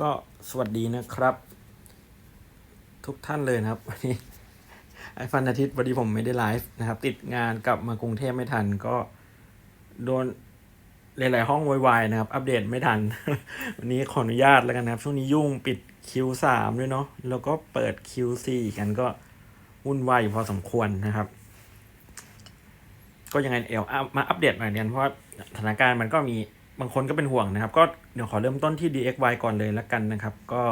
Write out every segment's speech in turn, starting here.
ก็สวัสดีนะครับ ทุกท่านเลยนะครับ วันนี้ไอ้ฟันอาทิตย์วันนี้ผมไม่ได้ไลฟ์นะครับ ติดงานกลับมากรุงเทพไม่ทันก็โดนหลาย ๆ ห้องวายๆนะครับ อัปเดตไม่ทัน วันนี้ขออนุญาตแล้วกันนะครับ ช่วงนี้ยุ่งปิด Q3 ด้วยเนาะแล้วก็เปิด Q4 กันก็วุ่นวายอยู่พอสมควรนะครับ ก็ยังไงเอลมาอัปเดตหน่อยกันเพราะว่าสถานการณ์มันก็มี บางคนก็เป็นห่วงนะครับ ก็เดี๋ยวขอเริ่มต้นที่ DXY ก่อนเลยละกันนะครับ ก็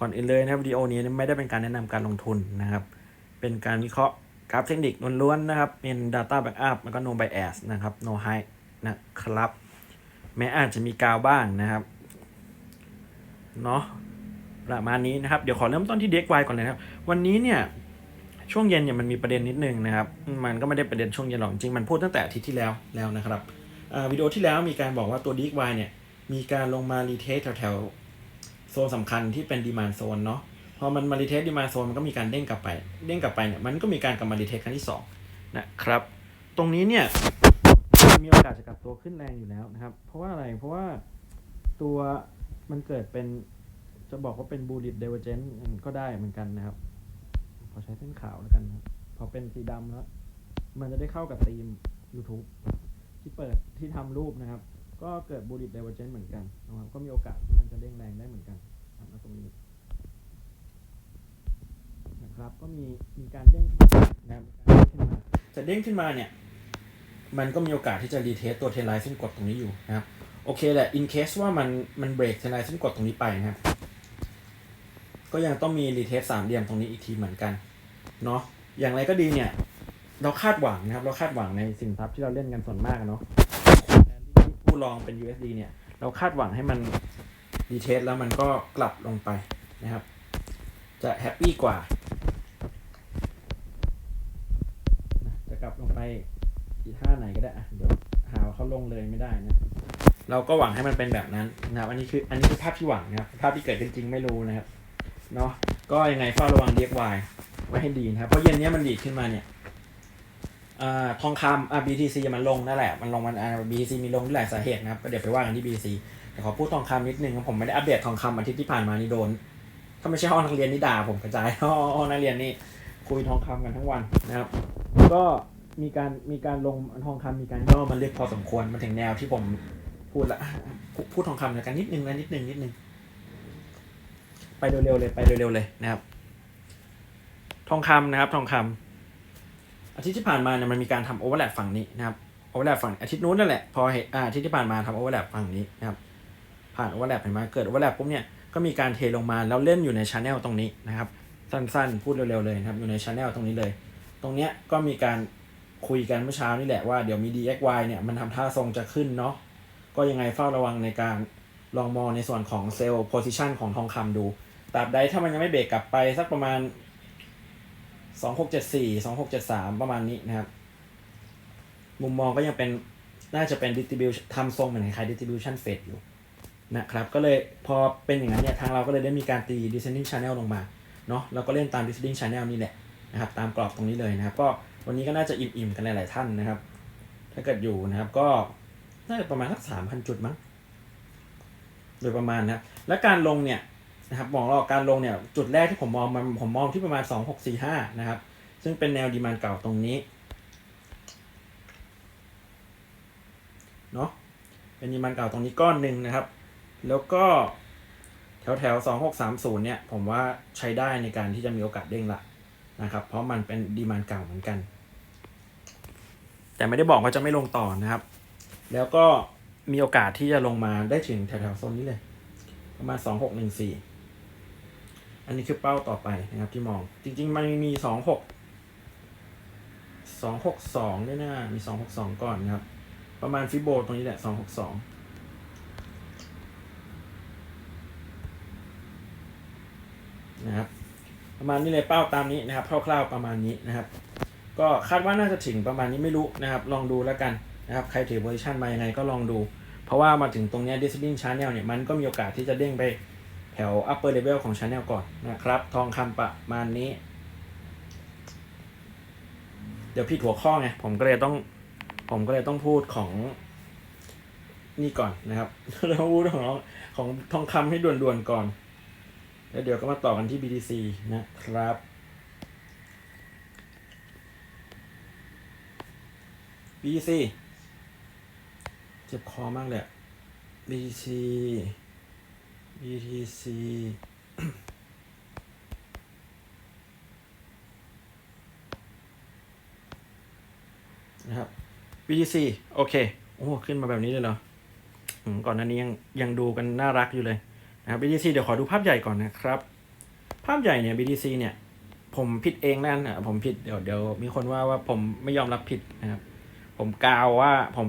ก่อนอื่นเลยนะครับวิดีโอนี้ไม่ได้เป็นการแนะนำการลงทุนนะครับ เป็นการวิเคราะห์กราฟเทคนิคล้วนๆนะครับ เป็น Data Backup แล้วก็ No Bias นะครับ No High นะครับ แม้อาจจะมีกาวบ้างนะครับเนาะประมาณนี้นะครับ เดี๋ยวขอเริ่มต้นที่ DXY ก่อนเลยนะครับ วันนี้เนี่ยช่วงเย็นเนี่ยมันมีประเด็นนิดนึงนะครับ มันก็ไม่ได้ประเด็นช่วงเย็นหรอกจริงๆมันพูดตั้งแต่อาทิตย์ที่แล้วแล้วนะครับ วิดีโอที่แล้วมีการบอกว่าตัว DXY เนี่ย มีการลงมารีเทสแถวๆ โซนสำคัญที่เป็นดีมานโซนเนาะพอมันมารีเทสดีมานโซนมันก็มีการเด้งกลับไป เด้งกลับไปเนี่ยมันก็มีการกลับมารีเทสครั้งที่สองนะครับ ตรงนี้เนี่ยมีโอกาสจะกลับตัวขึ้นแรงอยู่แล้วนะครับ เพราะว่าอะไรเพราะว่าตัวมันเกิดเป็นจะบอกว่าเป็นบูลิตเดเวอร์เจนก็ได้เหมือนกันนะครับ ขอใช้เส้นขาวแล้วกันนะพอเป็นสีดำแล้ว มันจะได้เข้ากับธีม YouTube ที่เปิดที่ทำรูปนะครับ ก็เกิดบูลิตเดเวอร์เจนเหมือนกันนะครับก็มีโอกาสที่มันจะเด้งแรงได้เหมือนกันนะครับตรงนี้นะครับก็มีมีการเด้งขึ้นนะครับมีการเด้งขึ้นมาจะเด้งขึ้นมาเนี่ย มันก็มีโอกาสที่จะรีเทสตัวเทนไลน์เส้นกดตรงนี้อยู่นะครับโอเคแหละ in case ว่ามันมันเบรกเทนไลน์เส้นกดตรงนี้ไปนะครับ ก็ยังต้องมีรีเทสสามเหลี่ยมตรงนี้อีกทีเหมือนกันเนาะอย่างไรก็ดีเนี่ย เราคาดหวังนะครับ เราคาดหวังในสินทรัพย์ที่เราเล่นกันส่วนมากเนาะผู้ลองเป็น USD เนี่ย เราคาดหวังให้มันรีเทสแล้วมันก็กลับลงไปนะครับ จะแฮปปี้กว่า จะกลับลงไปอีท่าไหนก็ได้อะเดี๋ยวหาว่าเขาลงเลยไม่ได้นะ เราก็หวังให้มันเป็นแบบนั้นนะครับ อันนี้คืออันนี้คือภาพที่หวังนะครับ ภาพที่เกิดขึ้นจริงไม่รู้นะครับ เนาะก็ยังไงเฝ้าระวัง DXY ไว้ให้ดีนะครับ เพราะเย็นนี้มันดีดขึ้นมาเนี่ย อ่าทองคำอ่า BTC มันลงนั่นแหละ มันลงมันอ่า BTC มีลงที่หลายสาเหตุนะครับก็เดี๋ยวไปว่ากันที่ BTC แต่ขอพูดทองคำนิดนึงผมไม่ได้อัปเดตทองคำอาทิตย์ที่ผ่านมานี่โดน ถ้าไม่ใช่ห้องนักเรียนนี่ด่าผมกระจายห้องนักเรียนนี่คุยทองคำกันทั้งวันนะครับ ก็มีการมีการลงทองคำมีการย่อมันเล็กพอสมควรมาถึงแนวที่ผมพูดละพูดทองคำแล้วกันนิดนึงนะนิดนึงนิดนึงไปเร็วๆเลยไปเร็วๆเลยนะครับ ทองคำนะครับ ทองคำ อาทิตย์ที่ผ่านมาเนี่ยมันมีการทำโอเวอร์แลปฝั่งนี้นะครับโอเวอร์แลปฝั่งอาทิตย์นู้นนั่นแหละพอเห็นอ่าทิตย์ที่ผ่านมาทำโอเวอร์แลปฝั่งนี้นะครับผ่านโอเวอร์แลปเห็นไหมเกิดโอเวอร์แลปปุ๊บเนี่ยก็มีการเทลงมาแล้วเล่นอยู่ในช anel ตรงนี้นะครับสั้นๆ พูดเร็วๆเลยนะครับอยู่ในช anel ตรงนี้เลย ตรงเนี้ยก็มีการคุยกันเมื่อเช้านี่แหละว่าเดี๋ยวมี DXY เนี่ยมันทำท่าทรงจะขึ้นเนาะก็ยังไงเฝ้าระวังในการลองมองในส่วนของเซลล์โพซิชันของทองคำดูตราบใดถ้ามันยังไม่เบรกกลับไปสักประมาณ 2674 2673ประมาณนี้นะครับ มุมมองก็ยังเป็นน่าจะเป็น distribution ทำทรงเหมือนคล้ายๆ distribution fade อยู่นะครับ ก็เลยพอเป็นอย่างนั้นเนี่ยทางเราก็เลยได้มีการตี descending channel ลงมาเนาะแล้วก็เล่นตาม descending channel นี่แหละนะครับ ตามกรอบตรงนี้เลยนะครับ ก็วันนี้ก็น่าจะอิ่มๆกันหลายๆท่านนะครับ ถ้าเกิดอยู่นะครับก็น่าจะประมาณสัก3,000จุดมั้งโดยประมาณนะครับ และการลงเนี่ย นะครับมองเราการลงเนี่ยจุดแรกที่ผมมองมันผมมองที่ประมาณ 2645 นะครับ ซึ่งเป็นแนวดีมานเก่าตรงนี้เนาะเป็นดีมานเก่าตรงนี้ก้อนหนึ่งนะครับ แล้วก็แถวแถว2630 เนี่ย ผมว่าใช้ได้ในการที่จะมีโอกาสเด้งละนะครับ เพราะมันเป็นดีมานเก่าเหมือนกัน แต่ไม่ได้บอกว่าจะไม่ลงต่อนะครับ แล้วก็มีโอกาสที่จะลงมาได้ถึงแถวแถวๆโซนนี้เลย ประมาณ 2614 อันนี้คือเป้าต่อไปนะครับที่มอง จริง ๆ มันมีสองหกสองหกสองด้วยนะมีสองหกสองก่อนนะครับ ประมาณฟิโบตรงนี้แหละสองหกสองนะครับประมาณนี้เลยเป้าตามนี้นะครับคร่าวๆประมาณนี้นะครับ ก็คาดว่าน่าจะถึงประมาณนี้ไม่รู้นะครับ ลองดูแล้วกันนะครับใครถือโพซิชันมายังไงก็ลองดู เพราะว่ามาถึงตรงนี้ย descending channel เนี่ยมันก็มีโอกาสที่จะเด้งไป แถว upper level ของ channel ก่อนนะครับ ทองคำประมาณนี้ เดี๋ยวผิดหัวข้อไง ผมก็เลยต้อง ผมก็เลยต้องพูดของนี่ก่อนนะครับเราพูดของของทองคำให้ด่วนๆก่อน แล้วเดี๋ยวก็มาต่อกันที่ BTC นะครับ BTC เจ็บคอมากเลยอะ BTC นะครับ BTC โอเค โอ้ ขึ้นมาแบบนี้เลยเหรอก่อนหน้านี้ยังยังดูกันน่ารักอยู่เลยนะครับ BTC เดี๋ยวขอดูภาพใหญ่ก่อนนะครับ ภาพใหญ่เนี่ย BTC เนี่ย ผมผิดเองนั่นอะผมผิดเดี๋ยวเดี๋ยวมีคนว่าว่าผมไม่ยอมรับผิดนะครับ ผมกาวว่าผม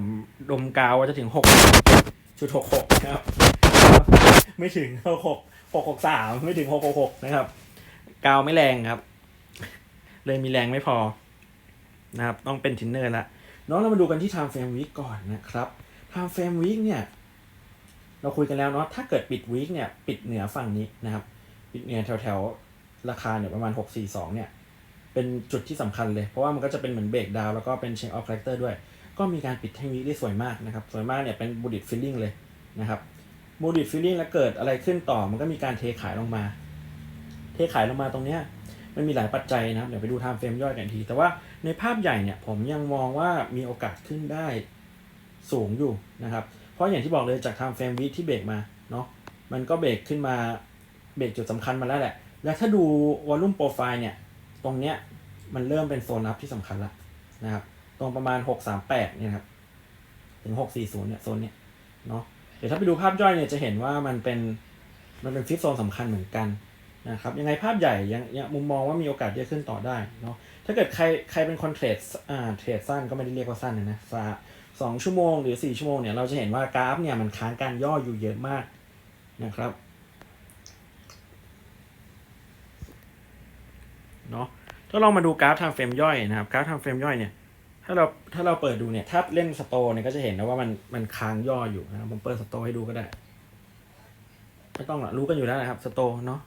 ดมกาวว่าจะถึงหกจุดหกหกนะครับ ไม่ถึงหกหกหกหกสามไม่ถึงหกหกหกนะครับ กาวไม่แรงครับ เลยมีแรงไม่พอนะครับ ต้องเป็นทินเนอร์ละน้องเรามาดูกันที่ time frame week ก่อนนะครับ time frame week เนี่ย เราคุยกันแล้วเนาะถ้าเกิดปิด week เนี่ย ปิดเหนือฝั่งนี้นะครับ ปิดเหนือแถวแถวราคาเนี่ยประมาณ 642 เนี่ย เป็นจุดที่สำคัญเลย เพราะว่ามันก็จะเป็นเหมือนเบรกดาวแล้วก็เป็นเชงออฟคาแรคเตอร์ด้วย ก็มีการปิดแท่งวีได้สวยมากนะครับ สวยมากเนี่ยเป็นบูดิตฟิลลิ่งเลยนะครับ บูดิฟิลลิ่งแล้วเกิดอะไรขึ้นต่อ มันก็มีการเทขายลงมา เทขายลงมาตรงเนี้ยมันมีหลายปัจจัยนะครับ เดี๋ยวไปดูไทม์เฟรมย่อยกันที แต่ว่าในภาพใหญ่เนี่ยผมยังมองว่ามีโอกาสขึ้นได้สูงอยู่นะครับ เพราะอย่างที่บอกเลยจากไทม์เฟรมวีที่เบรกมาเนาะมันก็เบรกขึ้นมาเบรกจุดสำคัญมาแล้วแหละ แล้วถ้าดูวอลลุ่มโปรไฟล์เนี่ย ตรงเนี้ยมันเริ่มเป็นโซนรับที่สำคัญละนะครับ ตรงประมาณ 638เนี่ยครับ ถึง 640เนี่ยโซนเนี้ยเนาะ ดี๋ยวถ้าไปดูภาพย่อยเนี่ยจะเห็นว่ามันเป็นมันเป็นฟิฟโซนสำคัญเหมือนกันนะครับยังไงภาพใหญ่ยังยังมุมมองว่ามีโอกาสที่จะขึ้นต่อได้เนาะถ้าเกิดใครใครเป็นคนเทรดอ่าเทรดสั้นก็ไม่ได้เรียกว่าสั้นนะนะสาสองชั่วโมงหรือสี่ชั่วโมงเนี่ยเราจะเห็นว่ากราฟเนี่ยมันค้างการย่ออยู่เยอะมากนะครับเนาะถ้าลองมาดูกราฟทางเฟรมย่อยนะครับกราฟทางเฟรมย่อยเนี่ย ถ้าเราถ้าเราเปิดดูเนี่ยถ้าเล่นสโตเนี่ยก็จะเห็นนะว่ามันมันค้างย่ออยู่นะครับผมเปิดสโตให้ดูก็ได้ไม่ต้องหรอกรู้กันอยู่แล้วนะครับสโตเนาะ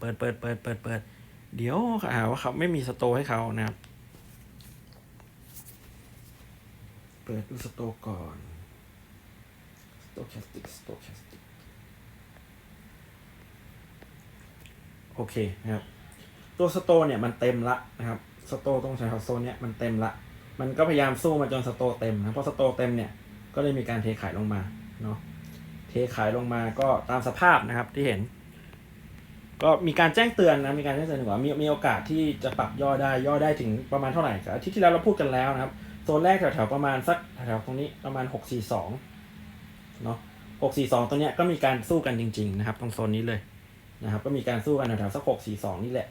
เปิดเปิดเปิดเปิดเปิดเดี๋ยวหาว่าเขาไม่มีสโตให้เขานะครับ เปิดดูสโตก่อนสโตแคสติกสโตแคสติกโอเคนะครับ ตัวสโตเนี่ยมันเต็มละนะครับสโตตรงแถวโซนเนี่ยมันเต็มละ มันก็พยายามสู้มาจนสโตเต็มนะเพราะสโตเต็มเนี่ยก็เลยมีการเทขายลงมาเนาะเทขายลงมาก็ตามสภาพนะครับที่เห็น ก็มีการแจ้งเตือนนะมีการแจ้งเตือนว่ามีมีโอกาสที่จะปรับย่อได้ย่อได้ถึงประมาณเท่าไหร่ครับอาทิตย์ที่แล้วเราพูดกันแล้วนะครับโซนแรกแถวๆประมาณสักแถวๆตรงนี้ประมาณ 642เนาะ642 ตัวเนี้ยก็มีการสู้กันจริง ๆ นะครับตรงโซนนี้เลยนะครับ ก็มีการสู้กันแถวๆสัก642 นี่แหละ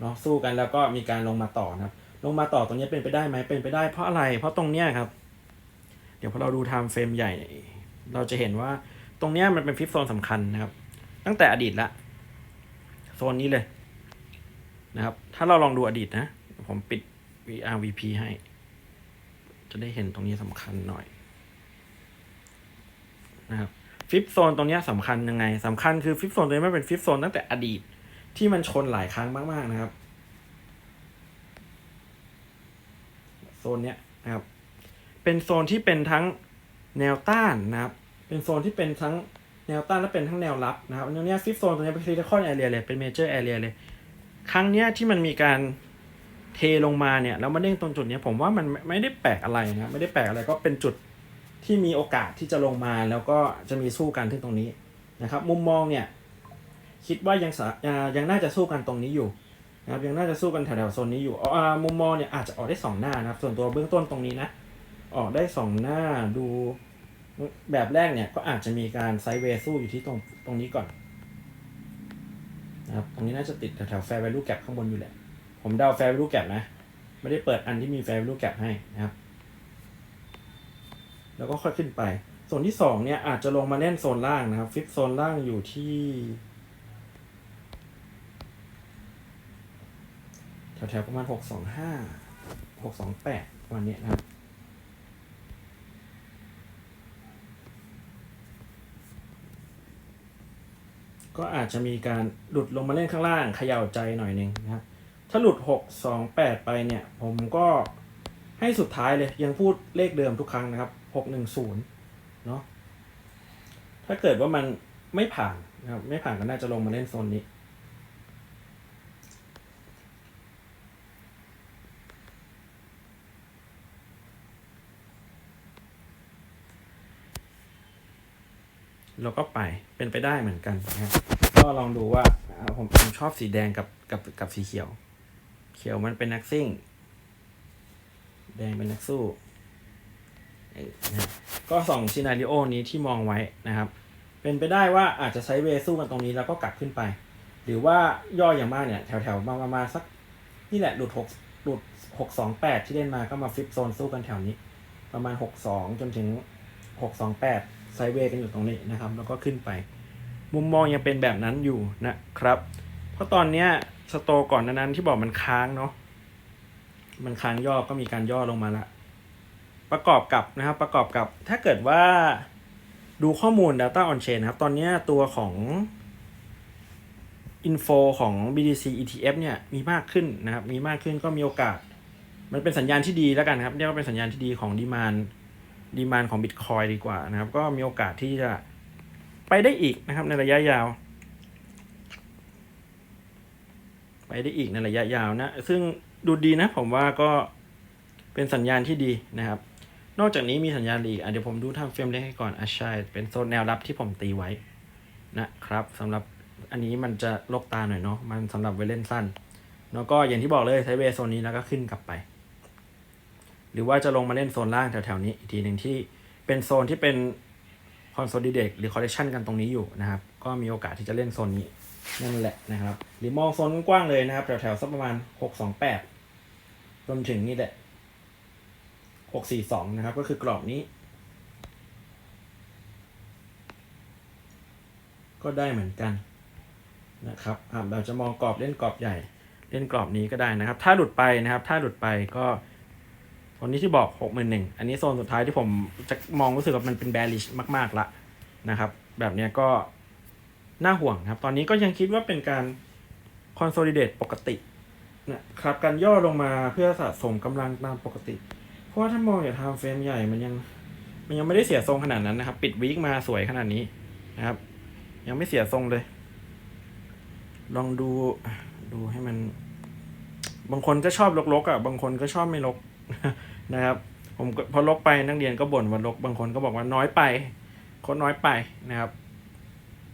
เนาะสู้กันแล้วก็มีการลงมาต่อนะครับ ลงมาต่อตรงนี้เป็นไปได้ไหมเป็นไปได้เพราะอะไร เพราะตรงเนี้ยครับ เดี๋ยวพอเราดูไทม์เฟรมใหญ่ เราจะเห็นว่าตรงเนี้ยมันเป็นฟิฟโซนสำคัญนะครับ ตั้งแต่อดีตละโซนนี้เลยนะครับ ถ้าเราลองดูอดีตนะ ผมปิด VRVP ให้ จะได้เห็นตรงนี้สำคัญหน่อยนะครับฟิฟโซนตรงเนี้ยสำคัญยังไงสำคัญคือฟิฟโซนตัวนี้มันเป็นฟิฟโซนตั้งแต่อดีตที่มันชนหลายครั้งมากๆนะครับ โซนเนี้ยนะครับ เป็นโซนที่เป็นทั้งแนวต้านนะครับ เป็นโซนที่เป็นทั้งแนวต้านและเป็นทั้งแนวรับนะครับอันนี้ฟิฟโซนตัวนี้เป็นคริติคอลแอเรียเลย เป็นเมเจอร์แอเรียเลย ครั้งเนี้ยที่มันมีการเทลงมาเนี่ยแล้วมาเด้งตรงจุดเนี้ยผมว่ามันไม่ได้แปลกอะไรนะไม่ได้แปลกอะไรก็เป็นจุดที่มีโอกาสที่จะลงมาแล้วก็จะมีสู้กันที่ตรงนี้นะครับ มุมมองเนี่ยคิดว่ายังส่ายังน่าจะสู้กันตรงนี้อยู่ นะครับยังน่าจะสู้กันแถวๆโซนนี้อยู่อ่ามุมมองเนี่ยอาจจะออกได้สองหน้านะครับ ส่วนตัวเบื้องต้นตรงนี้นะ ออกได้สองหน้าดูแบบแรกเนี่ยก็อาจจะมีการไซด์เวย์สู้อยู่ที่ตรงตรงนี้ก่อนนะครับตรงนี้น่าจะติดแถวๆ fair value gap ข้างบนอยู่แหละ ผมเดา fair value gap นะ ไม่ได้เปิดอันที่มี fair value gap ให้นะครับ แล้วก็ค่อยขึ้นไปโซนที่สองเนี่ยอาจจะลงมาเล่นโซนล่างนะครับฟิปโซนล่างอยู่ที่ แถวๆประมาณหกสองห้าหกสองแปดวันนี้นะครับก็อาจจะมีการหลุดลงมาเล่นข้างล่างเขย่าใจหน่อยหนึ่งนะครับ ถ้าหลุดหกสองแปดไปเนี่ย ผมก็ให้สุดท้ายเลยยังพูดเลขเดิมทุกครั้งนะครับหกหนึ่งศูนย์เนาะถ้าเกิดว่ามันไม่ผ่านนะครับ ไม่ผ่านก็น่าจะลงมาเล่นโซนนี้ แล้วก็ไปเป็นไปได้เหมือนกันนะก็ลองดูว่าผมผมชอบสีแดงกับกับกับสีเขียว เขียวมันเป็นนักซิ่ง แดงเป็นนักสู้นะก็สองซีนาริโอนี้ที่มองไว้นะครับ เป็นไปได้ว่าอาจจะใช้เวสู้กันตรงนี้แล้วก็กลับขึ้นไป หรือว่าย่ออย่างมากเนี่ย แถวๆมาประมาณสักนี่แหละหลุดหกหลุดหกสองแปดที่เล่นมาก็มาฟลิปโซนสู้กันแถวนี้ ประมาณหกสองจนถึงหกสองแปด ไซเวย์กันอยู่ตรงนี้นะครับ แล้วก็ขึ้นไป มุมมองยังเป็นแบบนั้นอยู่นะครับ เพราะตอนเนี้ยสโตก่อนนั้นที่บอกมันค้างเนาะมันค้างย่อก็มีการย่อลงมาละประกอบกับนะครับประกอบกับถ้าเกิดว่าดูข้อมูล Data on Chain นะครับ ตอนนี้ตัวของ Info ของ BTC ETF เนี่ยมีมากขึ้นนะครับ มีมากขึ้นก็มีโอกาส มันเป็นสัญญาณที่ดีแล้วกันครับเรียกว่าเป็นสัญญาณที่ดีของดีมาน ดีมานของ Bitcoin ดีกว่านะครับ ก็มีโอกาสที่จะไปได้อีกนะครับในระยะยาว ไปได้อีกในระยะยาวนะ ซึ่งดูดีนะผมว่าก็เป็นสัญญาณที่ดีนะครับ นอกจากนี้มีสัญญาณอีกอะเดี๋ยวผมดูทำเฟรมเล็กให้ก่อนอะใช่เป็นโซนแนวรับที่ผมตีไว้นะครับสำหรับอันนี้มันจะลกตาหน่อยเนาะมันสำหรับไว้เล่นสั้น แล้วก็อย่างที่บอกเลยใช้เวย์โซนนี้แล้วก็ขึ้นกลับไป หรือว่าจะลงมาเล่นโซนล่างแถวๆนี้อีกทีหนึ่งที่เป็นโซนที่เป็นคอนโซลิเดตหรือคอลเลคชันกันตรงนี้อยู่นะครับ ก็มีโอกาสที่จะเล่นโซนนี้นั่นแหละนะครับ หรือมองโซนกว้างเลยนะครับ แถวๆสักประมาณหกสองแปดรวมถึงนี่แหละหกสี่สองนะครับ ก็คือกรอบนี้ ก็ได้เหมือนกันนะครับเราจะมองกรอบเล่นกรอบใหญ่ เล่นกรอบนี้ก็ได้นะครับ ถ้าหลุดไปนะครับ ถ้าหลุดไปก็ ตอนนี้ที่บอกหกหมื่นหนึ่งอันนี้โซนสุดท้ายที่ผมจะมองรู้สึกว่ามันเป็น bearish มาก ๆ ละนะครับ แบบเนี้ยก็น่าห่วงครับ ตอนนี้ก็ยังคิดว่าเป็นการ consolidate ปกตินะครับการย่อลงมาเพื่อสะสมกำลังตามปกติ เพราะว่าถ้ามองจากไทม์เฟรมใหญ่มันยังมันยังไม่ได้เสียทรงขนาดนั้นนะครับ ปิดวีคมาสวยขนาดนี้นะครับ ยังไม่เสียทรงเลย ลองดูดูให้มัน บางคนก็ชอบลกๆอะ บางคนก็ชอบไม่ลก นะครับ ผมพอลกไปนักเรียนก็บ่นว่าลกบางคนก็บอกว่าน้อยไปคนน้อยไปนะครับ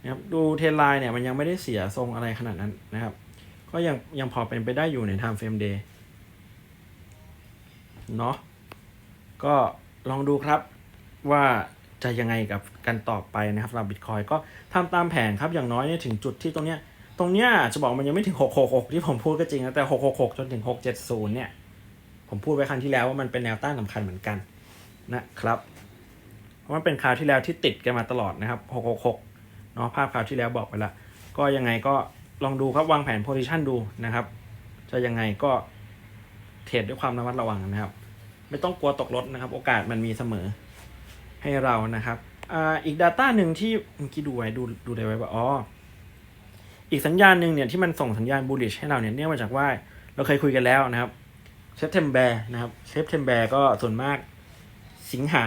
นะครับดูเทรนไลน์เนี่ยมันยังไม่ได้เสียทรงอะไรขนาดนั้นนะครับ ก็ยังยังพอเป็นไปได้อยู่ใน time frame day เนาะก็ลองดูครับว่าจะยังไงกับกันต่อไปนะครับสำหรับบิตคอยก็ทำตามแผนครับอย่างน้อยเนี่ยถึงจุดที่ตรงเนี้ยตรงเนี้ยจะบอกมันยังไม่ถึง 666 ที่ผมพูดก็จริงนะแต่ 666 จนถึง 670 เนี่ย ผมพูดไว้ครั้งที่แล้วว่ามันเป็นแนวต้านสำคัญเหมือนกันนะครับ เพราะมันเป็นคราวที่แล้วที่ติดกันมาตลอดนะครับ 666 เนาะภาพคราวที่แล้วบอกไปละ ก็ยังไงก็ลองดูครับวางแผนโพซิชันดูนะครับ จะยังไงก็เทรดด้วยความระมัดระวังนะครับ ไม่ต้องกลัวตกรถนะครับ โอกาสมันมีเสมอให้เรานะครับอ่าอีก Data หนึ่งที่เมื่อกี้ดูไว้ดูดูได้ไว้ว่าอ๋ออีกสัญญาณหนึ่งเนี่ยที่มันส่งสัญญาณ bullish ให้เราเนี่ยเนื่องมาจากว่าเราเคยคุยกันแล้วนะครับ ซ p เทมเบอร์นะครับเซ p เทมเบอร์ก็ส่วนมากสิงหา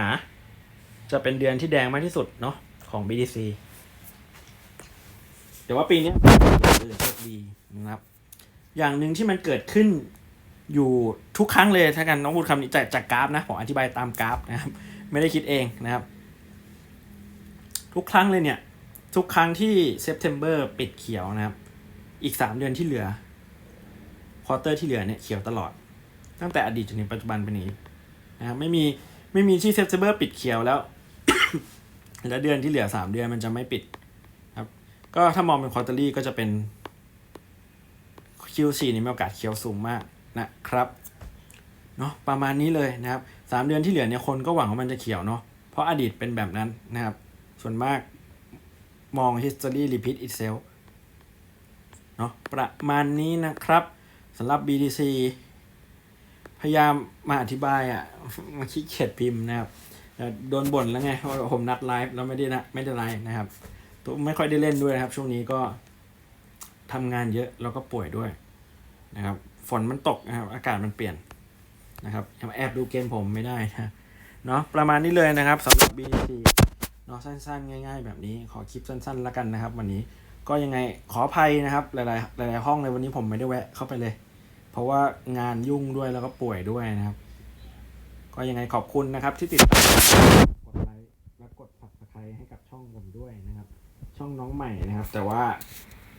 จะเป็นเดือนที่แดงมากที่สุดเนาะของ BTC แต่ว่าปีนี้เออโชคดีนะครับ อย่างหนึ่งที่มันเกิดขึ้นอยู่ทุกครั้งเลยถ้ากันน้องพูดคำนี้จากจากกราฟนะผมอธิบายตามกราฟนะครับ ไม่ได้คิดเองนะครับ ทุกครั้งเลยเนี่ย ทุกครั้งที่เซ p เทมเบอร์ปิดเขียวนะครับ อีกสามเดือนที่เหลือควอเตอร์ที่เหลือเนี่ยเขียวตลอด ตั้งแต่อดีตจนถึงปัจจุบันเป็นนี้นะครับไม่มีไม่มีที่เซ p เทมเบอร์ปิดเขียวแล้ว แล้วเดือนที่เหลือสามเดือนมันจะไม่ปิดครับ ก็ถ้ามองเป็นควอเตอรี่ก็จะเป็น Q4 นี่มีโอกาสเขียวสูงมากนะครับเนาะประมาณนี้เลยนะครับสามเดือนที่เหลือเนี่ยคนก็หวังว่ามันจะเขียวเนาะเพราะอดีตเป็นแบบนั้นนะครับ ส่วนมากมอง history repeat itself เนาะประมาณนี้นะครับสำหรับ BTC พยายามมาอธิบายอะมาขี้เกียจพิมพ์นะครับโดนบ่นแล้วไงว่าผมนัดไลฟ์แล้วไม่ได้นะไม่ได้ไลฟ์นะครับตัวไม่ค่อยได้เล่นด้วยนะครับ ช่วงนี้ก็ทำงานเยอะแล้วก็ป่วยด้วยนะครับฝนมันตกนะครับ อากาศมันเปลี่ยนนะครับแอบดูเกมผมไม่ได้นะเนาะประมาณนี้เลยนะครับสำหรับ BTC เนาะสั้นๆ ง่าย ๆ แบบนี้ขอคลิปสั้นๆแล้วกันนะครับ วันนี้ก็ยังไงขออภัยนะครับ หลายๆหลายๆห้องเลยวันนี้ผมไม่ได้แวะเข้าไปเลย เพราะว่างานยุ่งด้วยแล้วก็ป่วยด้วยนะครับ ก็ยังไงขอบคุณนะครับ ที่ติดตามกดไลค์และกด subscribe ให้กับช่องผมด้วยนะครับ ช่องน้องใหม่นะครับ แต่ว่า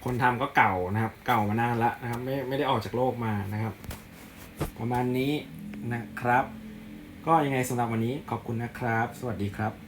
คนทำก็เก่านะครับ เก่ามานานแล้วนะครับ ไม่ไม่ได้ออกจากโลกมานะครับ ประมาณนี้นะครับ ก็ยังไงสำหรับวันนี้ขอบคุณนะครับ สวัสดีครับ